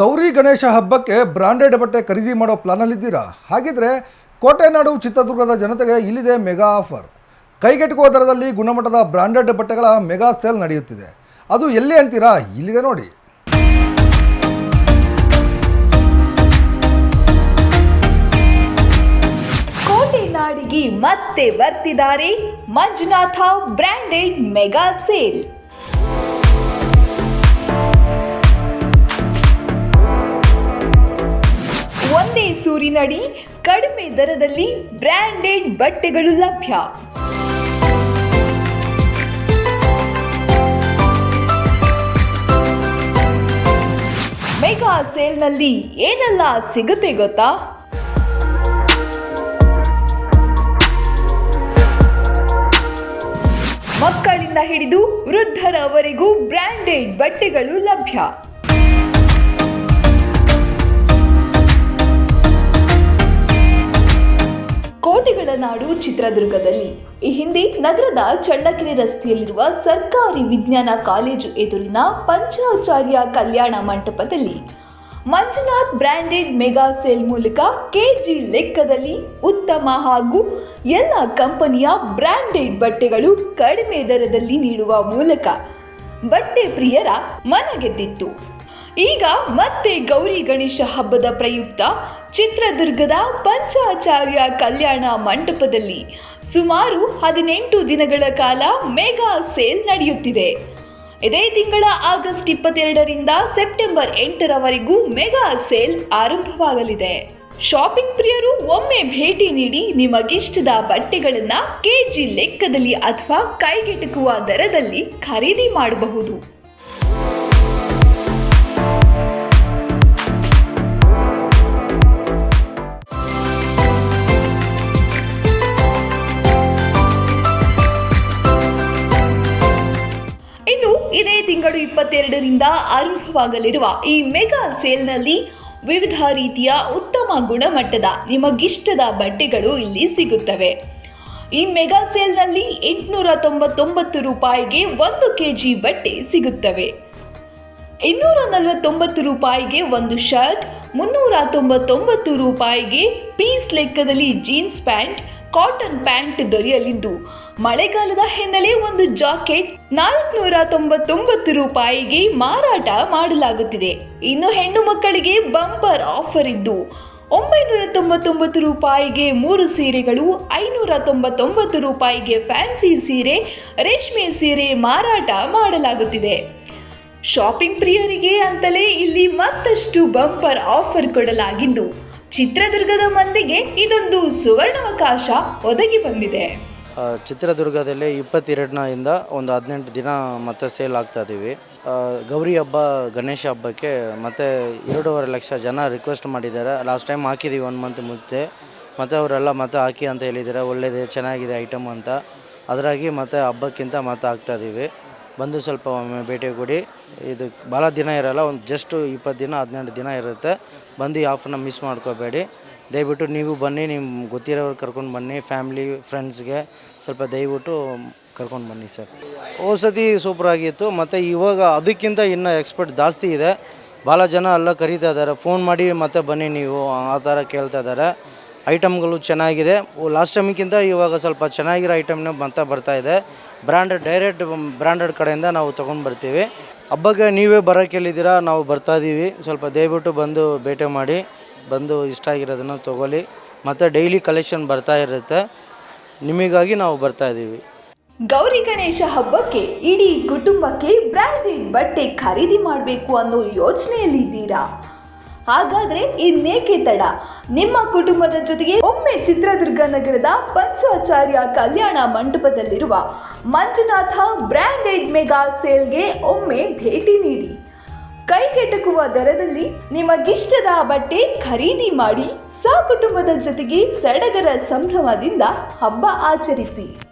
ಗೌರಿ ಗಣೇಶ ಹಬ್ಬಕ್ಕೆ ಬ್ರಾಂಡೆಡ್ ಬಟ್ಟೆ ಖರೀದಿ ಮಾಡೋ ಪ್ಲಾನಲ್ಲಿದ್ದೀರಾ? ಹಾಗಿದ್ರೆ ಕೋಟೆನಾಡು ಚಿತ್ರದುರ್ಗದ ಜನತೆಗೆ ಇಲ್ಲಿದೆ ಮೆಗಾ ಆಫರ್. ಕೈಗೆಟುಕುವ ದರದಲ್ಲಿ ಗುಣಮಟ್ಟದ ಬ್ರಾಂಡೆಡ್ ಬಟ್ಟೆಗಳ ಮೆಗಾ ಸೇಲ್ ನಡೆಯುತ್ತಿದೆ. ಅದು ಎಲ್ಲಿ ಅಂತೀರಾ? ಇಲ್ಲಿದೆ ನೋಡಿ. ಕೋಟೆನಾಡಿಗೆ ಮತ್ತೆ ಬರ್ತಿದ್ದಾರೆ ಮಂಜುನಾಥ ಬ್ರಾಂಡೆಡ್ ಮೆಗಾ ಸೇಲ್. ಒಂದೇ ಕಡಿಮೆ ದರದಲ್ಲಿ ಬ್ರ್ಯಾಂಡೆಡ್ ಬಟ್ಟೆಗಳು ಲಭ್ಯ. ಮೆಗಾ ಸೇಲ್ನಲ್ಲಿ ಏನೆಲ್ಲ ಸಿಗುತ್ತೆ ಗೊತ್ತಾ? ಮಕ್ಕಳಿಂದ ಹಿಡಿದು ವೃದ್ಧರವರೆಗೂ ಬ್ರ್ಯಾಂಡೆಡ್ ಬಟ್ಟೆಗಳು ಲಭ್ಯ. ನಾಡು ಚಿತ್ರದುರ್ಗದಲ್ಲಿ. ಈ ಹಿಂದೆ ನಗರದ ಚಳ್ಳಕೆರೆ ರಸ್ತೆಯಲ್ಲಿರುವ ಸರ್ಕಾರಿ ವಿಜ್ಞಾನ ಕಾಲೇಜು ಎದುರಿನ ಪಂಚಾಚಾರ್ಯ ಕಲ್ಯಾಣ ಮಂಟಪದಲ್ಲಿ ಮಂಜುನಾಥ್ ಬ್ರ್ಯಾಂಡೆಡ್ ಮೆಗಾ ಸೇಲ್ ಮೂಲಕ ಕೆಜಿ ಲೆಕ್ಕದಲ್ಲಿ ಉತ್ತಮ ಹಾಗೂ ಎಲ್ಲ ಕಂಪನಿಯ ಬ್ರ್ಯಾಂಡೆಡ್ ಬಟ್ಟೆಗಳು ಕಡಿಮೆ ದರದಲ್ಲಿ ನೀಡುವ ಮೂಲಕ ಬಟ್ಟೆ ಪ್ರಿಯರ ಮನಗೆದ್ದಿತ್ತು. ಈಗ ಮತ್ತೆ ಗೌರಿ ಗಣೇಶ ಹಬ್ಬದ ಪ್ರಯುಕ್ತ ಚಿತ್ರದುರ್ಗದ ಪಂಚಾಚಾರ್ಯ ಕಲ್ಯಾಣ ಮಂಟಪದಲ್ಲಿ ಸುಮಾರು ಹದಿನೆಂಟು ದಿನಗಳ ಕಾಲ ಮೆಗಾ ಸೇಲ್ ನಡೆಯುತ್ತಿದೆ. ಇದೇ ತಿಂಗಳ ಆಗಸ್ಟ್ ಇಪ್ಪತ್ತೆರಡರಿಂದ ಸೆಪ್ಟೆಂಬರ್ ಎಂಟರವರೆಗೂ ಮೆಗಾ ಸೇಲ್ ಆರಂಭವಾಗಲಿದೆ. ಶಾಪಿಂಗ್ ಪ್ರಿಯರು ಒಮ್ಮೆ ಭೇಟಿ ನೀಡಿ ನಿಮಗಿಷ್ಟದ ಬಟ್ಟೆಗಳನ್ನ ಕೆಜಿ ಲೆಕ್ಕದಲ್ಲಿ ಅಥವಾ ಕೈಗೆಟುಕುವ ದರದಲ್ಲಿ ಖರೀದಿ ಮಾಡಬಹುದು. ಇಪ್ಪತ್ತೆರಡರಿಂದ ಆರಂಭವಾಗಲಿರುವ ಈ ಮೆಗಾ ಸೇಲ್ನಲ್ಲಿ ವಿವಿಧ ರೀತಿಯ ಉತ್ತಮ ಗುಣಮಟ್ಟದ ನಿಮಗಿಷ್ಟದ ಬಟ್ಟೆಗಳು ಇಲ್ಲಿ ಸಿಗುತ್ತವೆ. ಈ ಮೆಗಾ ಸೇಲ್ನಲ್ಲಿ ಎಂಟುನೂರ ತೊಂಬತ್ತೊಂಬತ್ತು ರೂಪಾಯಿಗೆ ಒಂದು ಕೆ ಜಿ ಬಟ್ಟೆ ಸಿಗುತ್ತವೆ. ಇನ್ನೂರ ನಲವತ್ತೊಂಬತ್ತು ರೂಪಾಯಿಗೆ ಒಂದು ಶರ್ಟ್ ಮುನ್ನೂರ ತೊಂಬತ್ತೊಂಬತ್ತು ರೂಪಾಯಿಗೆ ಪೀಸ್ ಲೆಕ್ಕದಲ್ಲಿ ಜೀನ್ಸ್ ಪ್ಯಾಂಟ್ ಕಾಟನ್ ಪ್ಯಾಂಟ್ ದೊರೆಯಲಿದ್ದು, ಮಳೆಗಾಲದ ಹಿನ್ನೆಲೆ ಒಂದು ಜಾಕೆಟ್ ನಾಲ್ಕುನೂರ ತೊಂಬತ್ತೊಂಬತ್ತು ರೂಪಾಯಿಗೆ ಮಾರಾಟ ಮಾಡಲಾಗುತ್ತಿದೆ. ಇನ್ನು ಹೆಣ್ಣು ಮಕ್ಕಳಿಗೆ ಬಂಪರ್ ಆಫರ್ ಇದ್ದು ಒಂಬೈನೂರ ತೊಂಬತ್ತೊಂಬತ್ತು ರೂಪಾಯಿಗೆ ಮೂರು ಸೀರೆಗಳು ಐನೂರ ತೊಂಬತ್ತೊಂಬತ್ತು ರೂಪಾಯಿಗೆ ಫ್ಯಾನ್ಸಿ ಸೀರೆ, ರೇಷ್ಮೆ ಸೀರೆ ಮಾರಾಟ ಮಾಡಲಾಗುತ್ತಿದೆ. ಶಾಪಿಂಗ್ ಪ್ರಿಯರಿಗೆ ಅಂತಲೇ ಇಲ್ಲಿ ಮತ್ತಷ್ಟು ಬಂಪರ್ ಆಫರ್ ಕೊಡಲಾಗಿದ್ದು ಚಿತ್ರದುರ್ಗದ ಮಂದಿಗೆ ಇದೊಂದು ಸುವರ್ಣಾವಕಾಶ ಒದಗಿ ಬಂದಿದೆ. ಚಿತ್ರದುರ್ಗದಲ್ಲಿ ಇಪ್ಪತ್ತೆರಡನಿಂದ ಒಂದು ಹದಿನೆಂಟು ದಿನ ಮತ್ತೆ ಸೇಲ್ ಆಗ್ತಾ ಇದ್ದೀವಿ. ಗೌರಿ ಹಬ್ಬ, ಗಣೇಶ ಹಬ್ಬಕ್ಕೆ ಮತ್ತೆ ಎರಡೂವರೆ ಲಕ್ಷ ಜನ ರಿಕ್ವೆಸ್ಟ್ ಮಾಡಿದ್ದಾರೆ. ಲಾಸ್ಟ್ ಟೈಮ್ ಹಾಕಿದ್ದೀವಿ ಒನ್ ಮಂತ್ ಮುಂಚೆ. ಮತ್ತು ಅವರೆಲ್ಲ ಮತ್ತೆ ಹಾಕಿ ಅಂತ ಹೇಳಿದ್ದಾರೆ. ಒಳ್ಳೆಯದೇ ಚೆನ್ನಾಗಿದೆ ಐಟಮ್ ಅಂತ. ಅದರಾಗಿ ಮತ್ತೆ ಹಬ್ಬಕ್ಕಿಂತ ಮತ್ತೆ ಹಾಕ್ತಾ ಇದ್ದೀವಿ. ಬಂದು ಸ್ವಲ್ಪ ಒಮ್ಮೆ ಭೇಟಿ ಕೊಡಿ. ಇದು ಭಾಳ ದಿನ ಇರಲ್ಲ, ಒಂದು ಜಸ್ಟ್ ಇಪ್ಪತ್ತು ದಿನ, ಹದಿನೆಂಟು ದಿನ ಇರುತ್ತೆ. ಬಂದು ಈ ಆಫರ್ನ ಮಿಸ್ ಮಾಡ್ಕೋಬೇಡಿ. ದಯವಿಟ್ಟು ನೀವು ಬನ್ನಿ ನಿಮ್ಮ ಗೊತ್ತಿರೋರು ಕರ್ಕೊಂಡು ಬನ್ನಿ ಫ್ಯಾಮ್ಲಿ ಫ್ರೆಂಡ್ಸ್ಗೆ ಸ್ವಲ್ಪ ದಯವಿಟ್ಟು ಕರ್ಕೊಂಡು ಬನ್ನಿ ಸರ್ ಔಷಧಿ ಸೂಪರಾಗಿತ್ತು ಮತ್ತು ಇವಾಗ ಅದಕ್ಕಿಂತ ಇನ್ನೂ ಎಕ್ಸ್ಪರ್ಟ್ ಜಾಸ್ತಿ ಇದೆ. ಭಾಳ ಜನ ಎಲ್ಲ ಕರೀತಾ ಇದ್ದಾರೆ ಫೋನ್ ಮಾಡಿ ಮತ್ತೆ ಬನ್ನಿ ನೀವು, ಆ ಥರ ಕೇಳ್ತಾ ಇದ್ದಾರೆ ಐಟಮ್ಗಳು ಚೆನ್ನಾಗಿದೆ. ಲಾಸ್ಟ್ ಟೈಮ್ಗಿಂತ ಇವಾಗ ಸ್ವಲ್ಪ ಚೆನ್ನಾಗಿರೋ ಐಟಮ್ನ ಬಂತ ಬರ್ತಾ ಇದೆ. ಬ್ರ್ಯಾಂಡೆಡ್ ಡೈರೆಕ್ಟ್ ಬ್ರ್ಯಾಂಡೆಡ್ ಕಡೆಯಿಂದ ನಾವು ತೊಗೊಂಡು ಬರ್ತೀವಿ. ಹಬ್ಬಕ್ಕೆ ನೀವೇ ಬರೋಕ್ಕೆ ಹೇಳಿದ್ದೀರಾ ನಾವು ಬರ್ತಾ ಇದ್ದೀವಿ ಸ್ವಲ್ಪ ದಯವಿಟ್ಟು ಬಂದು ಭೇಟಿ ಮಾಡಿ, ಬಂದು ಇಷ್ಟ ಆಗಿರೋದನ್ನು ತೊಗೊಳ್ಳಿ. ಮತ್ತು ಡೈಲಿ ಕಲೆಕ್ಷನ್ ಬರ್ತಾ ಇರುತ್ತೆ. ನಿಮಗಾಗಿ ನಾವು ಬರ್ತಾ ಇದ್ದೀವಿ ಗೌರಿ ಗಣೇಶ ಹಬ್ಬಕ್ಕೆ ಇಡೀ ಕುಟುಂಬಕ್ಕೆ ಬ್ರ್ಯಾಂಡೆಡ್ ಬಟ್ಟೆ ಖರೀದಿ ಮಾಡಬೇಕು ಅನ್ನೋ ಯೋಚನೆಯಲ್ಲಿದ್ದೀರಾ? ಹಾಗಾದ್ರೆ ಇನ್ನೇಕೆ ತಡ? ನಿಮ್ಮ ಕುಟುಂಬದ ಜೊತೆಗೆ ಒಮ್ಮೆ ಚಿತ್ರದುರ್ಗ ನಗರದ ಪಂಚಾಚಾರ್ಯ ಕಲ್ಯಾಣ ಮಂಟಪದಲ್ಲಿರುವ ಮಂಜುನಾಥ ಬ್ರ್ಯಾಂಡೆಡ್ ಮೆಗಾ ಸೇಲ್ಗೆ ಒಮ್ಮೆ ಭೇಟಿ ನೀಡಿ. ಕೈಗೆಟಕುವ ದರದಲ್ಲಿ ನಿಮಗಿಷ್ಟದ ಬಟ್ಟೆ ಖರೀದಿ ಮಾಡಿ, ಸಕುಟುಂಬದ ಜೊತೆಗೆ ಸಡಗರ ಸಂಭ್ರಮದಿಂದ ಹಬ್ಬ ಆಚರಿಸಿ.